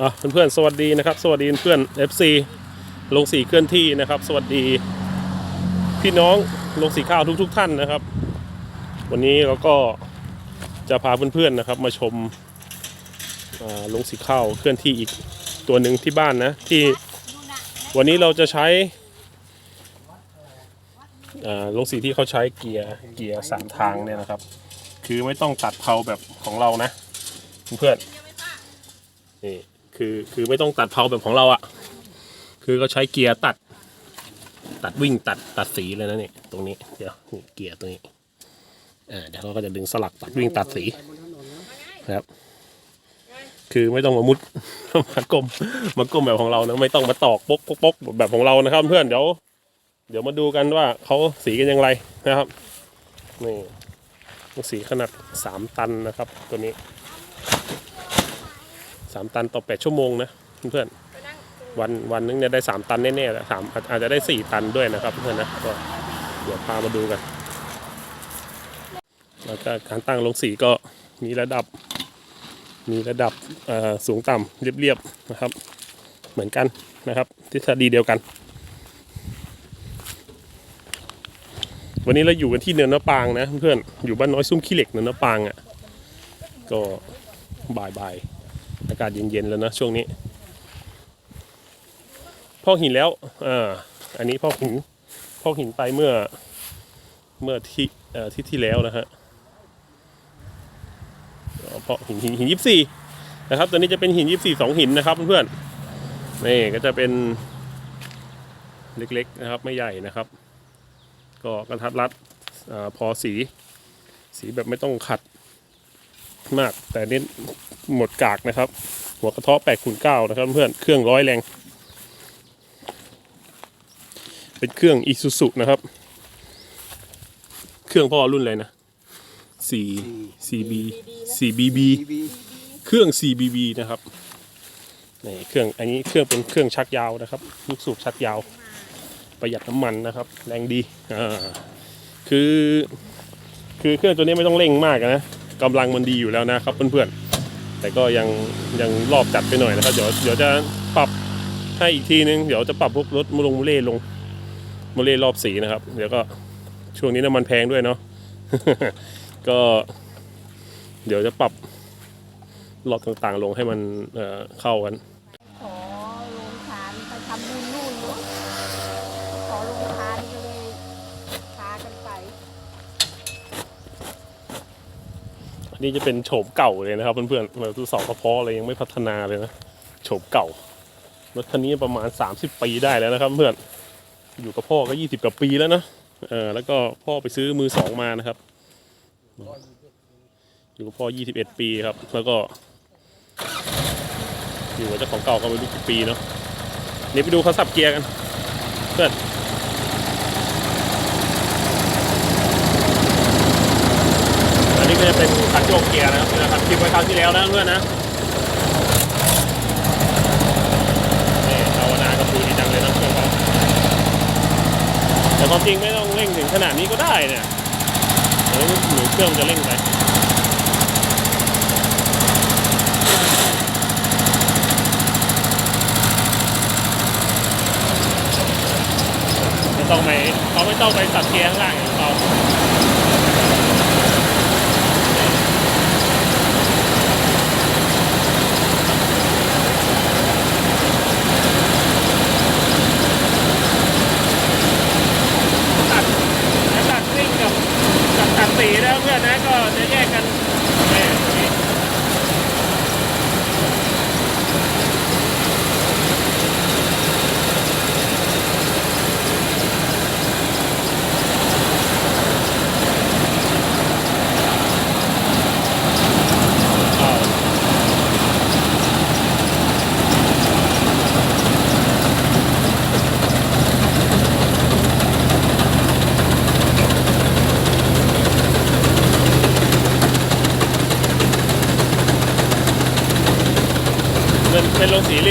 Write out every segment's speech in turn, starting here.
อะเพื่อนๆสวัสดีนะครับ สวัสดีเพื่อน FC ลงสีเคลื่อนที่นะครับ สวัสดี พี่น้องลงสีข้าวทุกๆทท่านนะครับ วันนี้เราก็จะพาเพื่อนๆนะครับ มาชมาลงสีข้าวเคลื่อนที่อีกตัวหนึ่งที่บ้านนะที่วันนี้เราจะใช้ลงสีที่เขาใช้เกียร์เกียร์สามทางเนี่ยนะครับ คือไม่ต้องตัดเพลาแบบของเรานะ เพื่อนนี่ คือคือไม่ต้องตัดเพลาแบบของเราอะ่ะ คือก็ใช้เกียร์ตัด ตัดวิ่งตัดตัดสีเลยนะเนี่ยตรงนี้เดี๋ยวนี่เกียร์ตรงนี้อ่าเดี๋ยวเขาก็จะดึงสลักตัดวิ่งตัดสีนะครับ คือไม่ต้องมามุด มากลมมากลมแบบของเรานะไม่ต้องมาตอกปกปกปกแบบของเรานะครับ เพื่อนเดี๋ยวเดี๋ยวมาดูกันว่าเขาสีกันอย่างไรนะครับนี่สีขนาดสามตันนะครับ ตัวนี้ สามตันต่อแปดชั่วโมงนะเพื่อนวันวันนึงเนี่ยได้สามตันแน่ๆแหละสามอาจจะได้สี่ตันด้วยนะครับเพื่อนนะก็เดี๋ยวพามาดูกันแล้วก็การตั้งลงสีก็มีระดับ มีระดับสูงต่ำเรียบๆนะครับ เหมือนกันนะครับทฤษฎีเดียวกัน วันนี้เราอยู่กันที่เนินมะปางนะเพื่อนอยู่บ้านน้อยซุ้มขี้เหล็กเนินมะปางอะก็บ่ายๆอากาศเย็นๆแล้วนะช่วงนี้ พอกหินแล้วอ่าอันนี้พอกหินพอกหินไปเมื่อเมื่อที่เอ่อที่ที่แล้วนะฮะเพาะหินหินหินยี่สี่นะครับตัวนี้จะเป็นหินยี่สี่สองหินนะครับเพื่อนๆนี่ก็จะเป็นเล็กๆนะครับไม่ใหญ่นะครับ ก็กระทัดรัดอาพอสี สีแบบไม่ต้องขัด มาก แต่เน้นหมดกากนะครับ หัวกระเทาะแปดคูณเก้านะครับเพื่อนเครื่องร้อยแรง เป็นเครื่องอีซูซุนะครับ เครื่องพ่อรุ่นอะไรนะ4 4B 4BB เครื่อง 4BB นะครับนี่เครื่องอันนี้เครื่องเป็นเครื่องชักยาวนะครับ ลูกสูบชักยาว ประหยัดน้ำมันนะครับ แรงดีอ่าคือ คือเครื่องตัวนี้ไม่ต้องเร่งมากนะ กำลังมันดีอยู่แล้วนะครับเพื่อนๆ แต่ก็ยังยังรอบจัดไปหน่อยนะครับ เดี๋ยวเดี๋ยวจะปรับให้อีกทีนึง เดี๋ยวจะปรับพวกรถมูลงมูเล่ลงมูเล่รอบสีนะครับ เดี๋ยวก็ช่วงนี้น้ำมันแพงด้วยเนาะ ก็ เดี๋ยวจะปรับรอบต่างๆลงให้มันเข้ากัน ขอลงทานไปทำบุญนู่นเนาะขอลงทานก็เลยพากันไป อั นนี้จะเป็นโฉมเก่าเลยนะครับเพื่อนๆเราตู้เสากระเพาะอะไรยังไม่พัฒนาเลยนะโฉมเก่ารถคันนี้ประมาณ 30 ปีได้แล้วนะครับเพื่อนอยู่กับพ่อก็ 20 กว่าปีแล้วนะเออแล้วก็พ่อไปซื้อมือสองมานะครับ อยู่กับพ่อ 21 ปีครับ แล้วก็ อยู่กับเจ้าของเก่าก็ไม่รู้กี่ปีเนาะนี่ไปดูเขาสับเกียร์กัน เพื่อน อันนี้ ก็จะเป็นคันโยกเกียร์นะครับนะครับคลิปไว้คราวที่แล้วนะเพื่อนนะนี่ภาวนากับดูดีจังเลยนะเพื่อนครับแต่ความจริงไม่ต้องเร่งถึงขนาดนี้ก็ได้เนี่ยเดี๋ยวหรือเครื่องจะเร่งไปไม่ต้องไปเขาไม่ต้องไปตัดเกียร์ข้างล่างอย่างเรา ตัดแล้วตัดซิ่งกับตัดตัด สีนะเพื่อนนะก็จะแยกกัน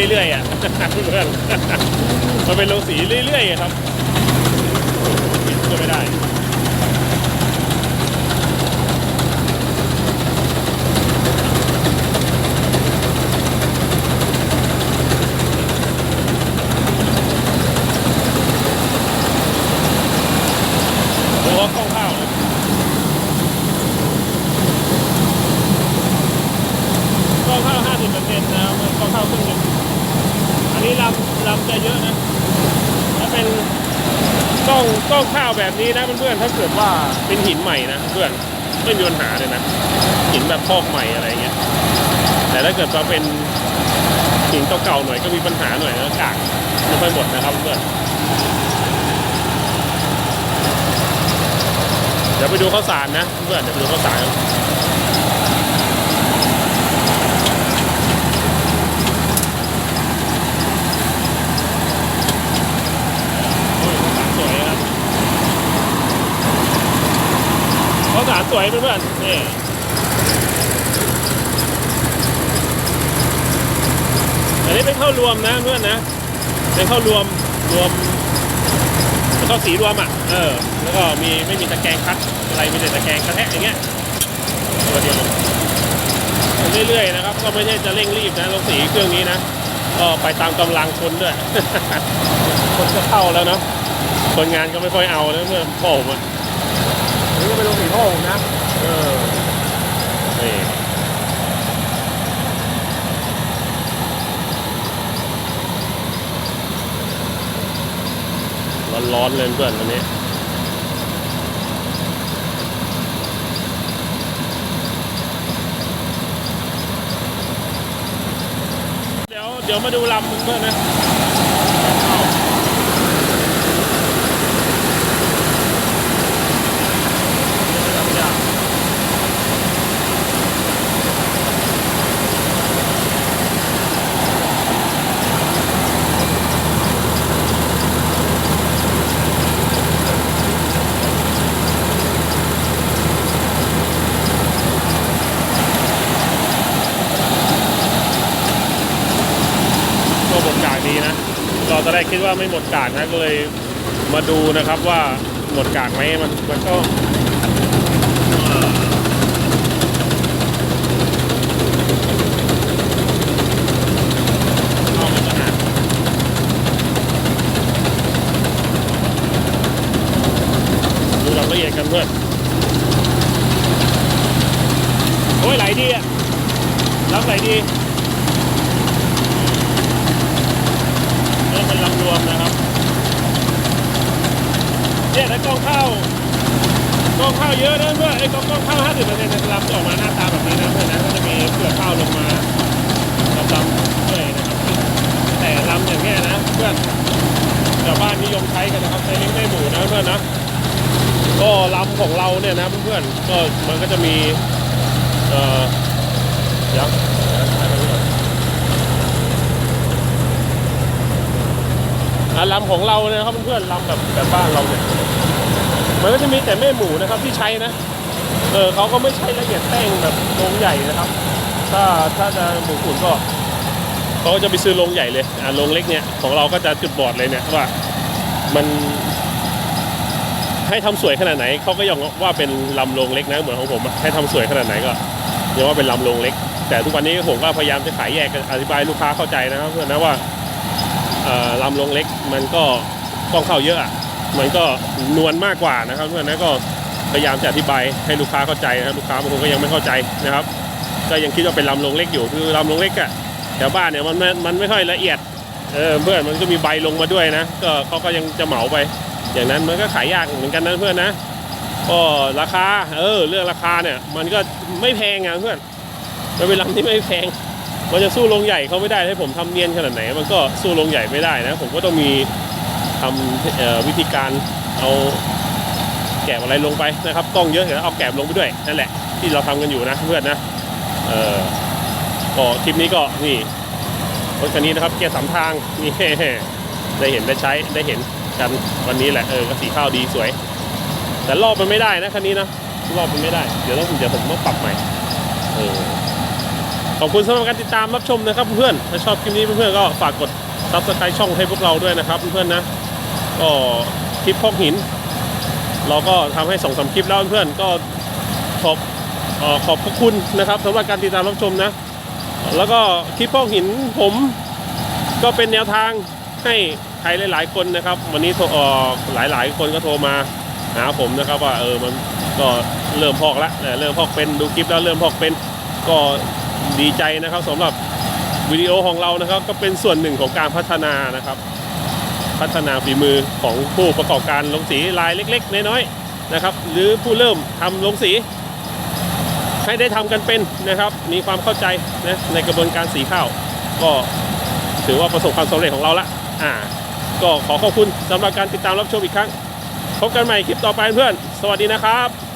เรื่อยๆอะเพื่อนมันเป็นลงสีเรื่อยๆครับปิดก็ไม่ได้เข้า50%นะเข้าวครึ่งนึ่ง นี้ลำลำจะเยอะนะถ้าเป็นกล้องกล้องข้าวแบบนี้นะเพื่อนๆถ้าเกิดว่าเป็นหินใหม่นะเพื่อนไม่มีปัญหาเลยนะหินแบบพอกใหม่อะไรเงี้ยแต่ถ้าเกิดว่าเป็นหินเก่าๆหน่อยก็มีปัญหาหน่อยนะกากไม่ค่อยหมดนะครับเพื่อนเดี๋ยวไปดูข้าวสารนะเพื่อนเดี๋ยวไปดูข้าวสารโอ้ยข้าสวยเพื่อนๆนี่อันนี้เป็นข้าวรวมนะเพื่อนนะเป็นข้าวรวมรวมเป็นข้าวสีรวมอะเออแล้วก็มีไม่มีตะแกรงคัดอะไรมีแต่ตะแกรงกระแทกอย่างเงี้ยตัวเดียวเรื่อยๆนะครับ ก็ไม่ใช่จะเร่งรีบนะลงสีเครื่องนี้นะก็ไปตามกำลังคนด้วยคนก็เข้าแล้วเนาะคนงานก็ไม่ค่อยเอานะเพื่อนพ่อผมอะ อันนี้ก็เป็นลงสีพ่อผมนะ เออนี่ร้อนๆเลยเพื่อนวันนี้เดี๋ยวเดี๋ยวมาดูลำเพื่อนนะก็หมดกากดีนะ เราตอนแรกคิดว่าไม่หมดกากนะก็เลยมาดูนะครับว่าหมดกากไหมมันมันก็เอ่อเอามันก็หนักดูรายละเอียดกันเพื่อนโอ้ยไหลดีอะรับไหลดี นี่เป็น ลำรวมนะครับเนี่ยถ้ากล้องเข้ากล้องเข้าเยอะนะเพื่อนไอ้กล้องกล้องเข้าห้าสิบเปอร์เซ็นต์ในลำจะออกมาหน้าตาแบบนี้นะเพื่อนนะก็จะมีเปลือกข้าวลงมาดำๆด้วยนะครับ แต่ลำอย่างเงี้ยนะเพื่อนชาวบ้านนิยมใช้กันนะครับใช้เลี้ยงได้หมูนะเพื่อนนะก็ลำของเราเนี่ยนะเพื่อนๆก็มันก็จะมีเอ่อเดี๋ยวเดี๋ยวถ่ายไปก่อน อะลำของเราเนี่ยครับเพื่อนๆลำแบบแบบบ้านเราเนี่ยมันก็จะมีแต่แม่หมูนะครับที่ใช้นะเออเขาก็ไม่ใช้ละเอียดแป้งแบบโรงใหญ่นะครับ ถ้าถ้าจะหมูขุนก็เขาก็จะไปซื้อโรงใหญ่เลยอ่าโรงเล็กเนี่ยของเราก็จะจุดบอดเลยเนี่ยว่ามันให้ทำสวยขนาดไหนเขาก็ยังว่าเป็นลำโรงเล็กนะเหมือนของผมให้ทำสวยขนาดไหนก็ยังว่าเป็นลำโรงเล็ก แต่ทุกวันนี้ผมก็พยายามจะขายแยกอธิบายลูกค้าเข้าใจนะครับเพื่อนนะว่า ลำลงเล็กมันก็กล้องเข้าเยอะมันก็นวลมากกว่านะครับเพื่อนนะก็พยายามจะอธิบายให้ลูกค้าเข้าใจนะครับลูกค้าบางคนก็ยังไม่เข้าใจนะครับ ก็ยังคิดว่าเป็นลำลงเล็กอยู่คือลำลงเล็กอะแถวบ้านเนี่ยมันมันมันไม่ค่อยละเอียดเออเพื่อนมันก็มีใบลงมาด้วยนะ ก็เขาก็ยังจะเหมาไป อย่างนั้นมันก็ขายยากเหมือนกันนะเพื่อนนะก็ราคาเออเรื่องราคาเนี่ย มันก็ไม่แพงอะเพื่อนมันเป็นลำที่ไม่แพง มันจะสู้โรงใหญ่เขาไม่ได้ให้ผมทำเนียนขนาดไหน มันก็สู้โรงใหญ่ไม่ได้นะ ผมก็ต้องมีทำวิธีการเอาแกะอะไรลงไปนะครับกล้องเยอะเดี๋ยวเอาแกะลงไปด้วยนั่นแหละที่เราทำกันอยู่นะเพื่อนนะเออก็คลิปนี้ก็นี่รถคันนี้นะครับเกียร์สามทางนี่ได้เห็นได้ใช้ได้เห็นกันวันนี้แหละเออก็สีข้าวดีสวย แต่รอบมันไม่ได้นะคันนี้นะรอบมันไม่ได้ เดี๋ยวต้องเดี๋ยวผมต้องปรับใหม่เออ ขอบคุณสำหรับการติดตามรับชมนะครับเพื่อนถ้าชอบคลิปนี้เพื่อนๆก็ฝากกดซับสไครต์ช่องให้พวกเราด้วยนะครับเพื่อนๆนะก็คลิปพอกหิน เราก็ทำให้สองสามคลิปแล้วเพื่อนๆก็ขอบออขอบพระคุณนะครับสำหรับการติดตามรับชมนะ แล้วก็คลิปพอกหินผมก็เป็นแนวทางให้ใครหลาย ๆ คนนะครับ วันนี้โทรเอ่อหลายๆ คนก็โทรมาหาผมนะครับว่าเออมันก็เริ่มพอกแล้วเริ่มพอกเป็นดูคลิปแล้วเริ่มพอกเป็นก็ ดีใจนะครับสำหรับวิดีโอของเรานะครับ ก็เป็นส่วนหนึ่งของการพัฒนานะครับ พัฒนาฝีมือของผู้ประกอบการลงสีรายเล็ก ๆ น้อยๆนะครับ หรือผู้เริ่มทำลงสี ให้ได้ทำกันเป็นนะครับ มีความเข้าใจนะในกระบวนการสีข้าว ก็ถือว่าประสบความสำเร็จของเราละอ่า ก็ขอขอบคุณสำหรับการติดตามรับชมอีกครั้งพบกันใหม่คลิปต่อไปเพื่อน สวัสดีนะครับ